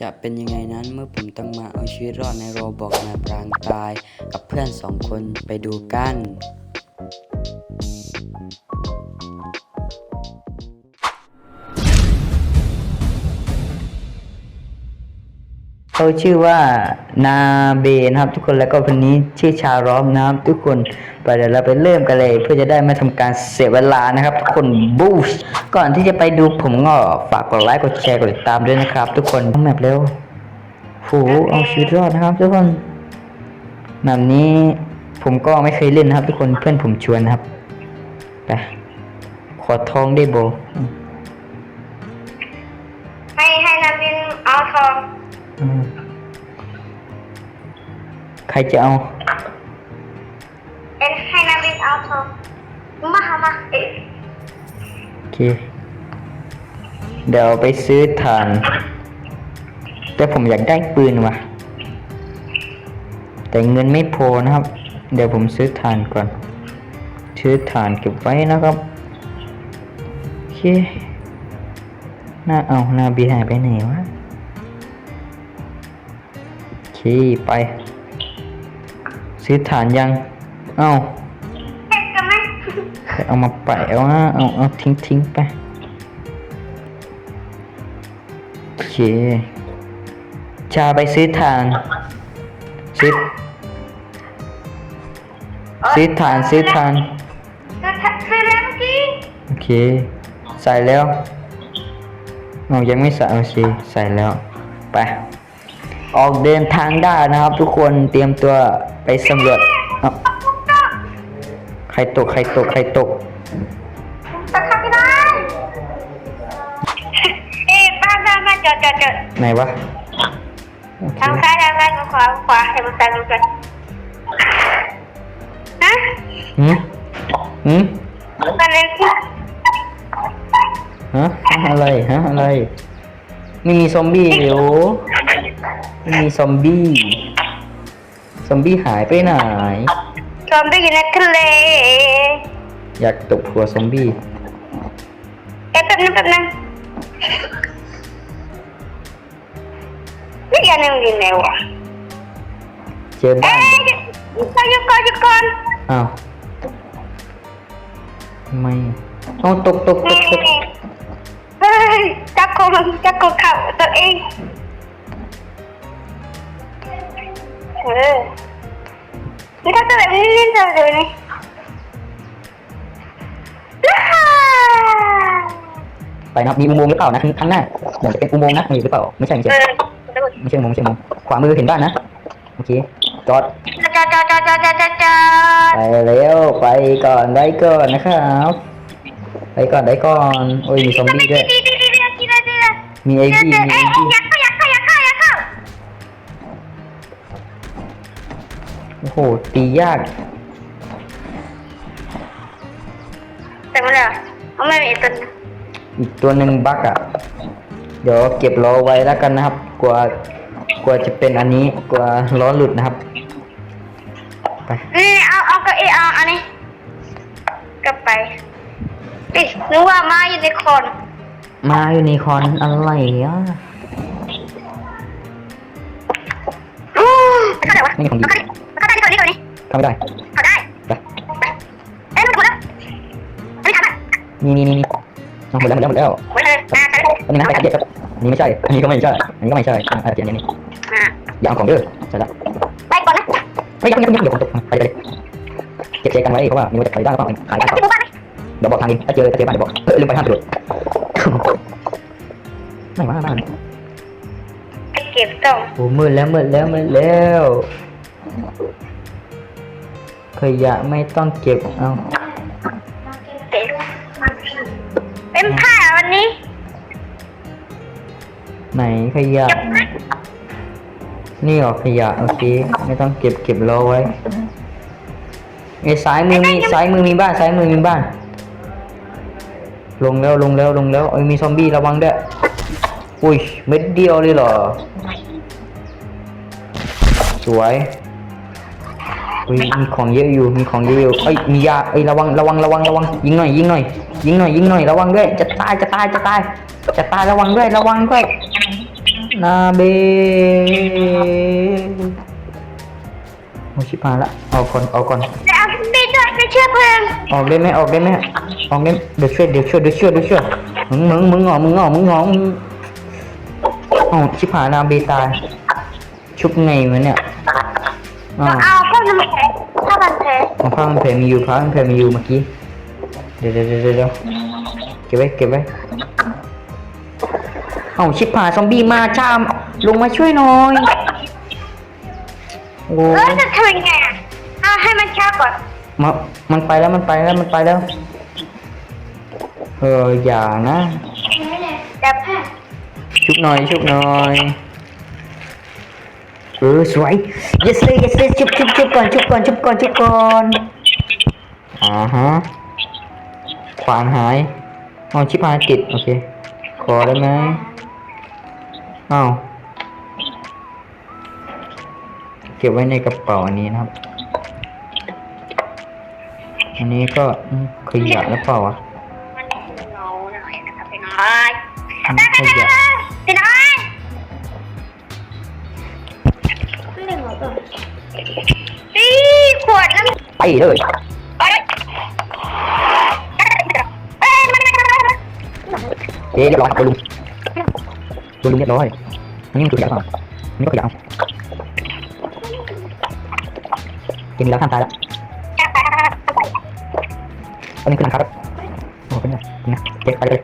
จะเป็นยังไงนั้นเมื่อผมต้องมาเอาชีวิตรอดในโรบอกนาปรางตาย กับเพื่อนสองคนไปดูกัน เขาชื่อว่านาเบนะครับทุกคนแล้วก็คนนี้ชื่อชาร้อมนะครับทุกคน ไปเดี๋ยวเราไปเริ่มกันเลย เพื่อจะได้ไม่ทำการเสียเวลานะครับทุกคนบูสก่อนที่จะไปดูผมก็ฝากกดไลค์กดแชร์กดติดตามด้วยนะครับ ทุกคนต้องแบบเร็วโหเอาชีวิตรอดนะครับ ทุกคนแบบนี้ผมก็ไม่เคยเล่นนะครับ ทุกคนเพื่อนผมชวนนะครับไปขอทองได้โบให้ให้นาวินเอาทองอืมใครจะเอา เอ็นให้นาวินเอาทอง มาเอ๊ะโอเค เดี๋ยวไปซื้อถ่าน แต่ผมอยากได้ปืนว่ะ แต่เงินไม่พอนะครับ เดี๋ยวผมซื้อถ่านก่อน ซื้อถ่านเก็บไว้นะครับ โอเค หน้าเอาหน้าบีหายไปไหนวะ โอเค ไป ซื้อถ่านยัง เอ้า เอามาแปะเอานะเอาเอาทิ้งทิ้งไปโอเค ชาไปซื้อทานซื้อซื้อทานซื้อทานซื้อแล้วเมื่อกี้โอเค ใส่แล้วเรายังไม่ใส่โอเคใส่แล้ว ไป ออกเดินทางได้นะครับ ทุกคนเตรียมตัวไปสำรวจ ครตก ใครตก ใครตกตัดขาไม่ได้เอ๊ะบ้านบ้านบ้านจอดจอดจอดไหนวะโอเคทางซ้ายทางซ้ายทางขวาทางขวาให้มันซ้ายมันซ้ายฮะหืมหืมอะไรที่ฮะฮะอะไร ฮะ อะไร ไม่มีซอมบี้เดี๋ยวไม่มีซอมบี้ ซอมบี้หายไปไหน จอมได้อยู่ในทะเลอยากตบหัวซอมบี้เอ๊ะแป๊บนึงแป๊บนึงนี่ยังอยู่ไหนวะเจอบ้าเอ๊ะนหยุดก่อนหยุดก่อนหยุดก่อนอ้าวทำไมเอาตกตกตนี่กตกเฮ้ยจับโคมันจับโคเขาตัวเองเออ นี่ถ้าตัวแบบนี้นี่ตัวแบบนี้ว้าวไปนะครับมีอุโมงค์หรือเปล่านะข้างหน้าเหมือนจะเป็นอุโมงค์นะมีหรือเปล่าไม่ใช่ไม่เอใช่ไม่ใช่อุโมงค์ไม่ใช่อุโมงค์ขวามือเห็นบ้านนะโอเคจอดจอดจอดจอดจอดจอดจอดจอดไปแล้วไปก่อนได้ก่อนนะครับไปก่อนได้ก่อนโอ้ยมีซอมบี้ด้วยมีไอวี่มีไอเอ๊ะวี่ โอ้โห ตียาก แต่ไม่ได้เขาไม่มีตัวอีกตัวหนึ่งบั๊กอะ เดี๋ยวเก็บล้อไว้แล้วกันนะครับ กลัว กลัวจะเป็นอันนี้ กลัวล้อหลุดนะครับ ไป นี่เอาเอาเก็อีเอาอันนี้กลับไปดินึกว่ามาอยู่ในคนมายูนิคอร์นอะไรอะอู้เข้าได้วะไม่ของดีาไม่ได้ เข้าได้ไป ไปเอ๊ะมันหมดแล้วอันนี้ทำอะนี่นี่นี่นี่เอาหมดแล้วหมดแล้วหมดแล้วหมดเลยอ่าใช่อันนี้นะไปอัดเด็ดครับอันนี้ไม่ใช่ อันนี้ก็ไม่ใช่ อันนี้ก็ไม่ใช่อะอันนี้อันนี้อ่าอย่าเอาของเด้อใช่ละไปก่อนนะไม่ยังยังยังเดี๋ยวผมตกไปเลยเก็บเช็คกันไว้เพราะว่ามีว่าจะขายได้ก็ขายได้ก่อนที่หมู่บ้านไหมเดี๋ยวบอกทางเองถ้าเจอถ้าเจอบ้านเดี๋ยวบอกเออลืมไปห้ามกระโดดไม่ว่าบ้านไปเก็บต้องโอ้มืดแล้วมืดแล้วมืดแล้ว ขยะไม่ต้องเก็บเอาเก็บเป็นผ้าวันนี้ ไหนขยะเก็บนะนี่เหรอขยะโอเคไม่ต้องเก็บเก็บรอไว้ไอ้ซ้ายมือมีซ้ายมือมีบ้านซ้ายมือมีบ้าน ลงแล้วลงแล้วลงแล้วเอ้ยมีซอมบี้ระวังด้วยอุ้ยเม็ดเดียวเลยเหรอ สวยอุ้ย มีของเยอะอยู่ มีของเยอะอยู่เอ้ย มียาเอ้ย ระวัง ระวัง ระวัง ระวัง ยิงหน่อย ยิงหน่อย ยิงหน่อย ยิงหน่อย ระวังด้วย จะตาย จะตาย จะตาย จะตาย ระวังด้วย ระวังด้วย นาเบโอ้ชิบหายละเอาก่อนเอาก่อนแต่เอาบีด้วยไปเชื่อเพื่อนออกได้ไหมออกได้ไหมออกได้เดี๋ยวช่วยเดี๋ยวช่วยเดี๋ยวช่วยเดี๋ยวช่วยมึงมึงมึงงอมึงงอมึงงอมึงอ๋อชิบหายนาเบตายชุบไงวะเนี่ยอ๋อเอา พวกน้ำแข็งถ้ามันแข็งของพระมันเพมีอยู่พระมันเพมีอยู่เมื่อกี้ เดี๋ยวเดี๋ยวเดี๋ยวเดี๋ยวเก็บไว้เก็บไว้เอ้าชิบหายซอมบี้มาจ้าม ลงมาช่วยหน่อยโอ้เออจะทำยังไงอะเอาให้มันช้าก่อนมามันไปแล้วมันไปแล้วมันไปแล้ว เอออย่านะแต่ชุบหน่อยชุบหน่อยเออสวย yes sir yes sir ชุบชุบชุบก่อนชุบก่อนชุบก่อนชุบก่อนอ่าฮะขวานหายอ๋อชิบหายติดโอเคขอได้ไหมอ้าวเก็บไว้ในกระเป๋าอันนี้นะครับ อันนี้ก็อืมขยะหรือเปล่าวะมันเงาหน่อยนะครับพี่น้อยอันได้นี้ขได้ยะได้พี่น้อย นี่ขวดน้ำไปเลยเอ้ยเอ้ยเอ๊ะเรียบร้อยครับลุงลุงเรียบร้อยอันนี้มันคือขยะเปล่าอันนี้ก็ขยะเอากินแล้วห้ามตายแล้วอันนี้คือหลังครับโอ้เป็นไงเป็นไงเก็บไปเลย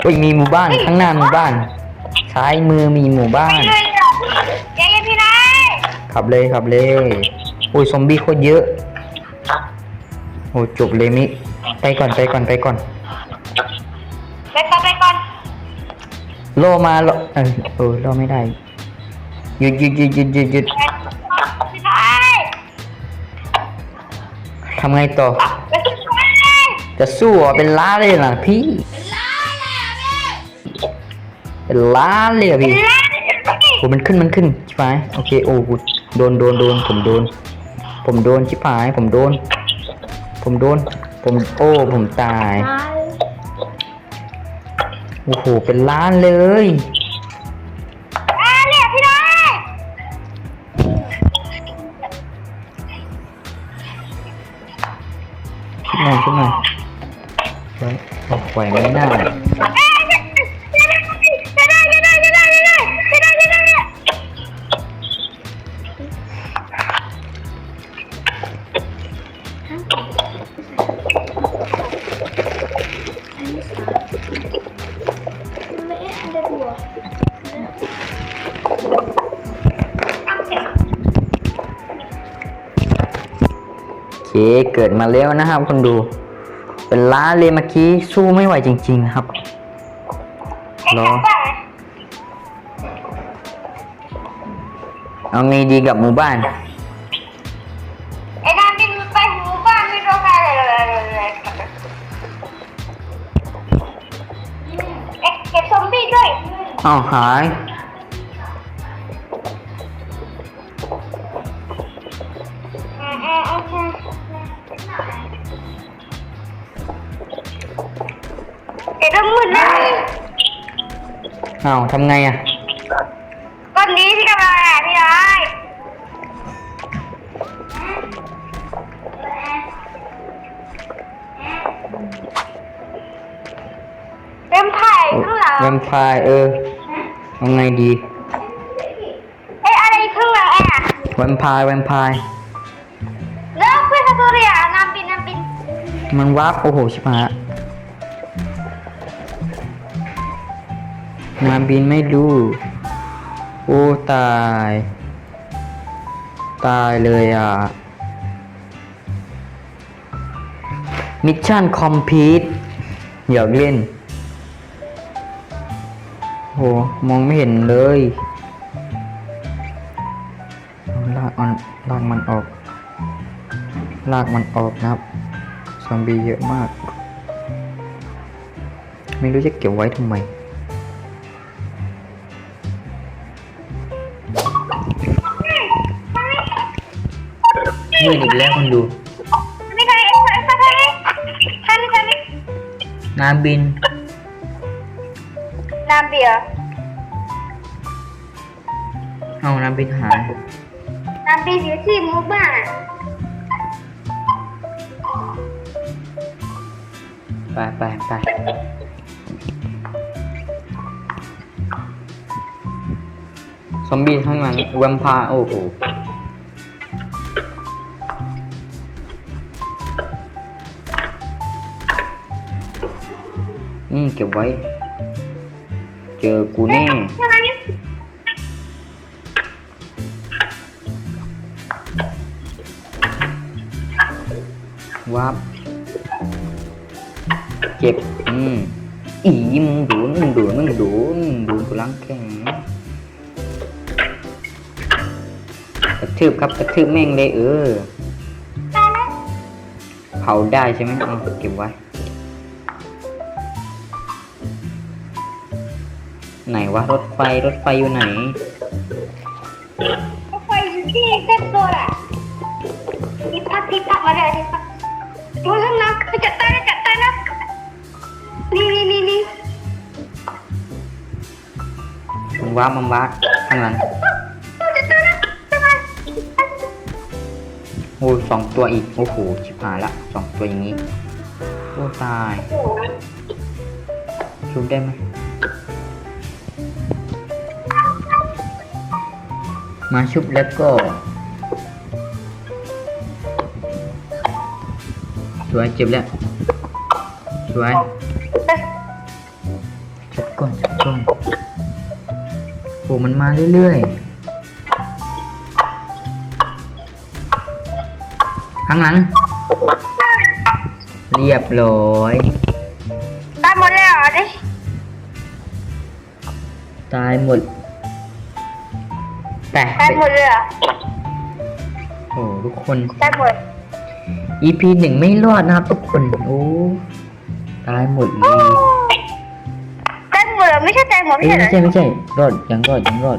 โอ้ยมีหมู่บ้านข้างหน้าหมู่บ้าน ซ้ายมือมีหมู่บ้านเยเหรอเจ๊พี่นายขับเลยขับเลยโอ้ยซอมบี้โคตรเยอะ โอ้จบเลยมิไปก่อนไปก่อนไปก่อนไปก่อนไปก่อนโลมาโลเออเออโลไม่ได้หยุดหยุดหยุดหยุดหยุดหยุดพี่นายทำไงต่อ ไปที่ไหนจะสู้เหรอเป็นล้านเลยนะพี่ เป็นล้านเลยเหรอพี่โอ้มันขึ้นมันขึ้นชิบหายโอเคโอ้กูโดนโดนโดนผมโดน ผมโดนชิบหายผมโดน ผมโดน ผมโอ้ผมตายโอ้โหเป็นล้านเลยอ่านี่ยพี่นายชุบหน่อยชุบหน่อยเฮ้ยโอ้ไหวไหมหน้า เกิดมาแล้วนะครับคนดู เป็นล้าเลยเมื่อกี้สู้ไม่ไหวจริงๆนะครับรอเอาไงดีกับหมู่บ้านไอ้น้ำบินไปหมู่บ้านไม่รู้ใครเลยเลยเก็บซอมบี้ด้วยอ้าวหาย เดี๋ยวต้องมืดนะอ้าวทำไงอะ ก้อนนี้ที่กำลังอะพี่น้อยเป็นไผ่ข้างหลัง แวมไพร์เออเอาไงดี เอ้ยอะไรข้างหลังอะแวมไพร์แวมไพร์แล้วเพื่อนทตัวเรียน้ำบินน้ำบินมันวาร์ปโอ้โห ชิบหายละ มาบินไม่รู้ โอ้ตาย ตายเลยอะ มิชชั่นคอมพีทอยากเล่น โห มองไม่เห็นเลยลากมันลากมันออก ลากมันออกนะครับ ซอมบี้เยอะมาก ไม่รู้จะเก็บไว้ทำไม มืดอีกแล้วคุณดูไม่ได้เอ็งไม่ได้ทำไม่ทำไม่น้ำบิน น้ำเบียร์เอาน้ำไปหายน้ำเบียร์อยู่ที่มูบ้านไปไปไปซอมบี้ทั้งนั้นแวมพร์โอ้โห อืมเก็บไว้ เจอกูแน่ วับ เจ็บ อืม อีมึงดูมึงดูมึงดูมึงดูกูล้างแขนกระทืบครับกระทืบแม่งเลยเออ เผาได้ใช่ไหมเอาเก็บไว้ ไหนวะรถไฟรถไฟอยู่ไหนไฟอยู่ที่เซ็ตตัวอะที่พักที่พักมาเลยที่พักดูข้างหน้าจัดตายนะจัดตายนะนี่นี่นี่นี่มันว้ามันว้าข้างหลังจัดตายนะจัดตายโอ้ยสองตัวอีก โอ้โหชิบหายละสองตัวอย่างนี้โอ้ตายโอ้ยชุบได้ไหม มาชุบแล้วก็สวยเจ็บแล้วสวยชุบก่อนชุบก่อนโอ้มันมาเรื่อยๆข้างหลัง เรียบร้อยตายหมดเลยเหรอดิตายหมด แต่ตายหมดเลยเหรอโอ้ทุกคนตายหมด EP หนึ่งไม่รอดนะครับทุกคน โอ้ตายหมดเลยตายหมดเหรอไม่ใช่ตายหมดเอ้ไม่ยใช่เหรไม่อใช่ไม่ใช่ รอดยังรอดยังรอด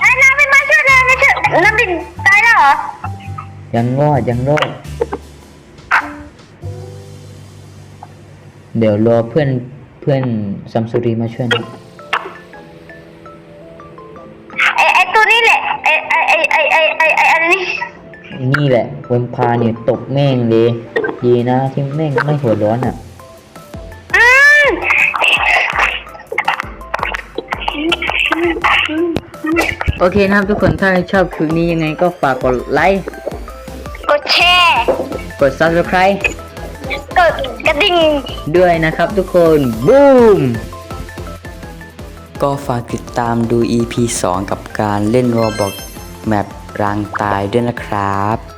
ไอ้น้ำเป็นมาช่วยเลยไม่ใช่น้ำบินตายแล้วเหรอยังรอดยังรอด เดี๋ยวรอเพื่อนเพื่อนซัมซุรีมาช่วยนะ นี่แหละเวมพาเนี่ยตกแม่งเลยดีนะ ที่แม่งไม่หัวร้อนอะอืมโอเคนะครับทุกคนถ้าชอบคลิปนี้ยังไงก็ฝากกดไลค์ กดแชร์ กด subscribe กดกระดิ่ง ด้วยนะครับทุกคนบูมก็ฝากติดตามดู EP 2 กับการเล่น Roblox แมป รางตายด้วยนะครับ